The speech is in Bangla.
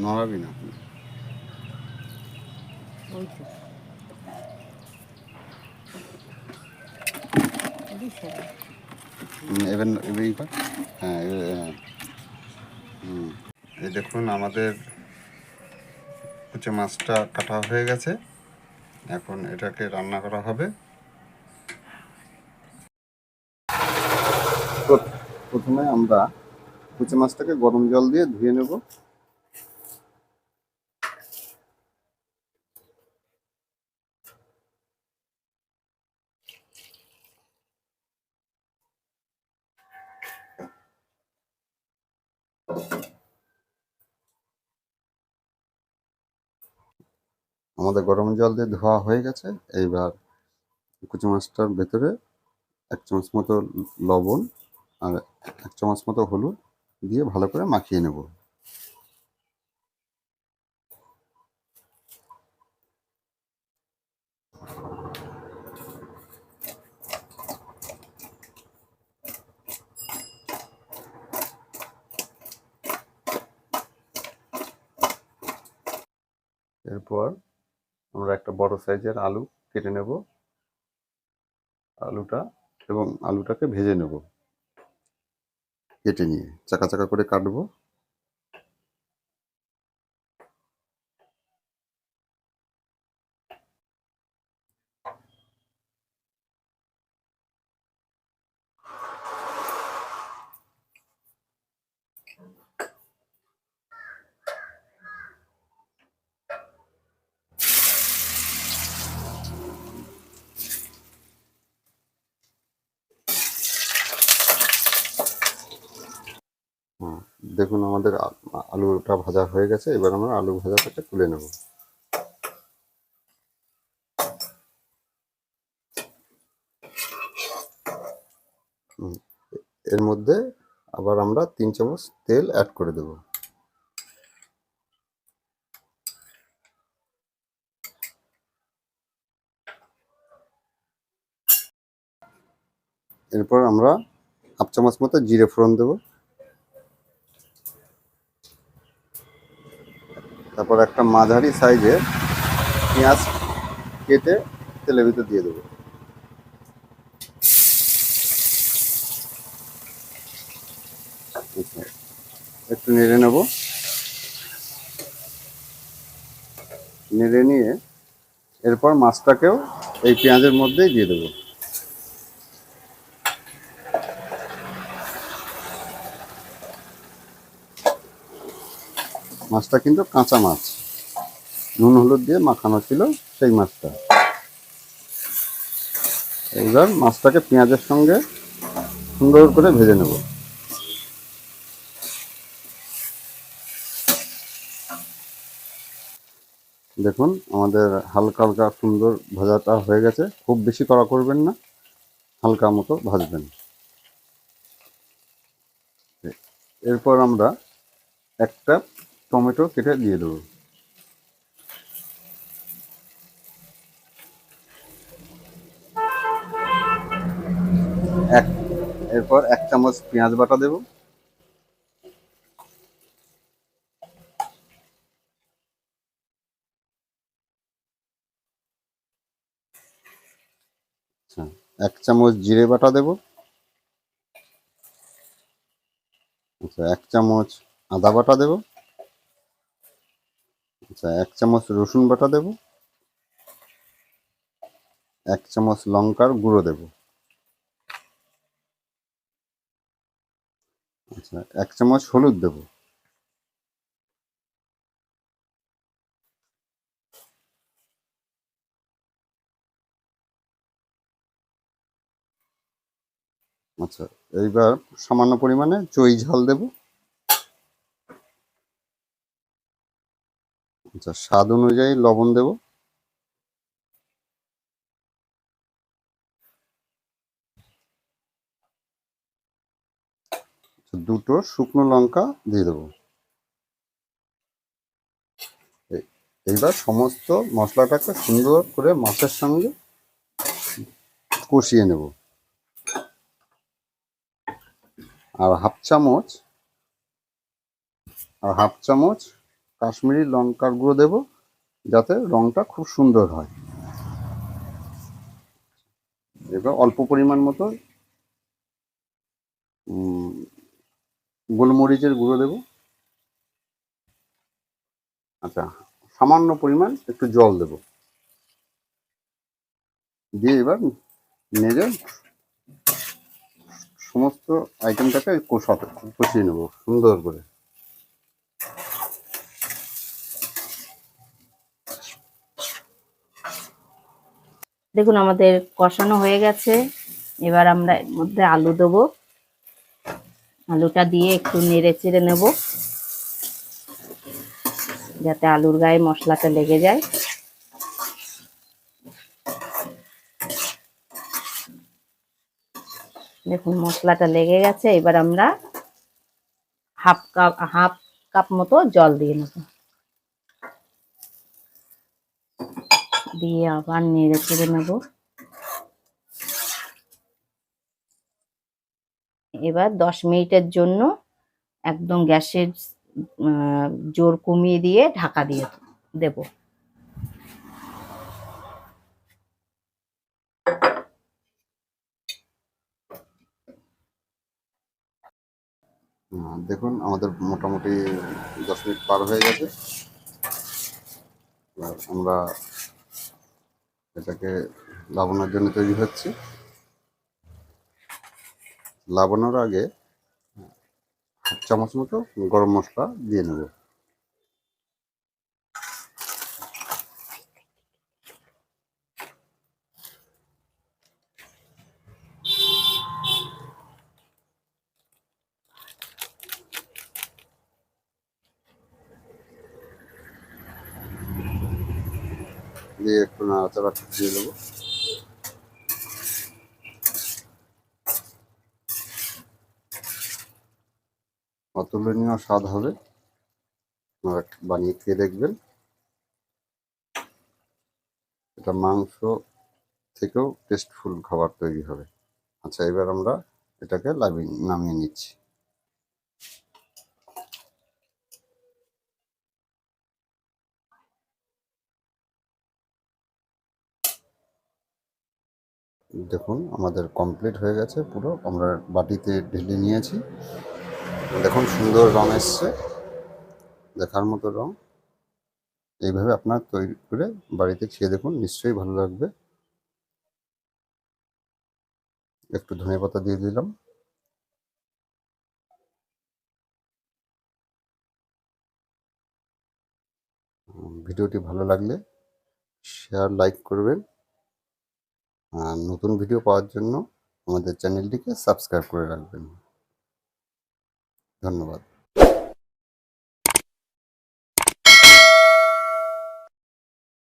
নড়াবি না। এবার এবার হ্যাঁ হ্যাঁ। এই দেখুন আমাদের কুচে মাছটা কাটা হয়ে গেছে। এখন এটাকে রান্না করা হবে। প্র- প্রথমে আমরা কুচে মাছটাকে গরম জল দিয়ে ধুয়ে নেব। আমাদের গরম জল দিয়ে ধোয়া হয়ে গেছে। এইবার কুচি মাছটার ভেতরে এক চামচ মতো লবণ আর এক চামচ মতো হলুদ দিয়ে ভালো করে মাখিয়ে নেব। এরপর আমরা একটা বড় সাইজের আলু কেটে নেব। আলুটা এবং আলুটাকে ভেজে নেব। কেটে নিয়ে চাকা চাকা করে কাটবো। দেখুন আমাদের আলুটা ভাজা হয়ে গেছে, এবার আমরা আলু ভাজাটাকে তুলে নেব। এর মধ্যে আবার আমরা তিন চামচ তেল অ্যাড করে দেব। এরপর আমরা হাফ চামচ মতো জিরে ফোড়ন দেবো। তারপর একটা মাঝারি সাইজের পেঁয়াজ কেটে তেলের ভিতর দিয়ে দেবো। একটু নেড়ে নেব। নেড়ে নিয়ে এরপর মাছটাকেও এই পেঁয়াজের মধ্যেই দিয়ে দেবো। মাছটা কিন্তু কাঁচা মাছ। নুন, হলুদ দিয়ে মাখানো ছিল সেই মাছটা। এইবার মাছটাকে পেঁয়াজের সঙ্গে সুন্দর করে ভেজে নেব। দেখুন, আমাদের হালকা হালকা, সুন্দর ভাজাটা হয়ে গেছে। খুব বেশি কড়া করবেন না, হালকা মতো ভাজবেন। এরপর আমরা একটা টমেটো কেটে দিয়ে দেবো। এক, এরপর এক চামচ পেঁয়াজ বাটা দেব। আচ্ছা এক চামচ জিরে বাটা দেব। আচ্ছা এক চামচ আদা বাটা দেব। আচ্ছা এক চামচ রসুন বাটা দেব, এক চামচ লঙ্কার গুঁড়ো দেব। আচ্ছা এক চামচ হলুদ দেব। আচ্ছা এইবার সামান্য পরিমাণে চই ঝাল দেব। আচ্ছা স্বাদ অনুযায়ী লবণ দেব। আচ্ছা, দুটো শুকনো লঙ্কা দিয়ে দেবো। এইবার সমস্ত মশলাটাকে সুন্দর করে মাছের সঙ্গে কষিয়ে নেব। আর হাফ চামচ আর হাফ চামচ কাশ্মীরি লঙ্কার গুঁড়ো দেব, যাতে রংটা খুব সুন্দর হয়। এবার অল্প পরিমাণ মতো গোলমরিচের গুঁড়ো দেব। আচ্ছা সামান্য পরিমাণ একটু জল দেব। দিয়ে এবার নেড়ে সমস্ত আইটেমটাকে কষাতে, কষিয়ে নেব সুন্দর করে। দেখুন, আমাদের কষানো হয়ে গেছে। এবার আমরা এর মধ্যে আলু দেবো। আলুটা দিয়ে একটু নেড়ে চেড়ে নেব, যাতে আলুর গায়ে মশলাটা লেগে যায়। দেখুন, মশলাটা লেগে গেছে। এবার আমরা হাফ কাপ হাফ কাপ মতো জল দিয়ে নেব। দিয়ে আবার নেড়ে চেড়ে নেব। এবার দশ মিনিটের জন্য একদম গ্যাসের জোর কমিয়ে দিয়ে ঢাকা দিয়ে দেব। দেখুন, আমাদের মোটামুটি দশ মিনিট পার হয়ে গেছে। আমরা এটাকে লাবানোর জন্য তৈরি হচ্ছে। লাবানোর আগে হাফ চামচ মতো গরম মশলা দিয়ে নেব। দিয়ে একটু নাড়াচাড়া দিয়ে দেবো। অতুলনীয় স্বাদ হবে। বানিয়ে খেয়ে দেখবেন। এটা মাংস থেকেও টেস্টফুল খাবার তৈরি হবে। আচ্ছা এবার আমরা এটাকে নামিয়ে নিচ্ছি। দেখুন, আমাদের কমপ্লিট হয়ে গেছে পুরো। আমরা বাটিতে ঢেলে নিয়েছি। দেখুন, সুন্দর রং এসছে। দেখার মতো রং। এইভাবে আপনার তৈরি করে বাড়িতে খেয়ে দেখুন, নিশ্চয়ই ভালো লাগবে। একটু ধনে পাতা দিয়ে দিলাম। ভিডিওটি ভালো লাগলে শেয়ার লাইক করবেন। নতুন ভিডিও পাওয়ার জন্য আমাদের চ্যানেলটিকে সাবস্ক্রাইব করে রাখবেন। ধন্যবাদ।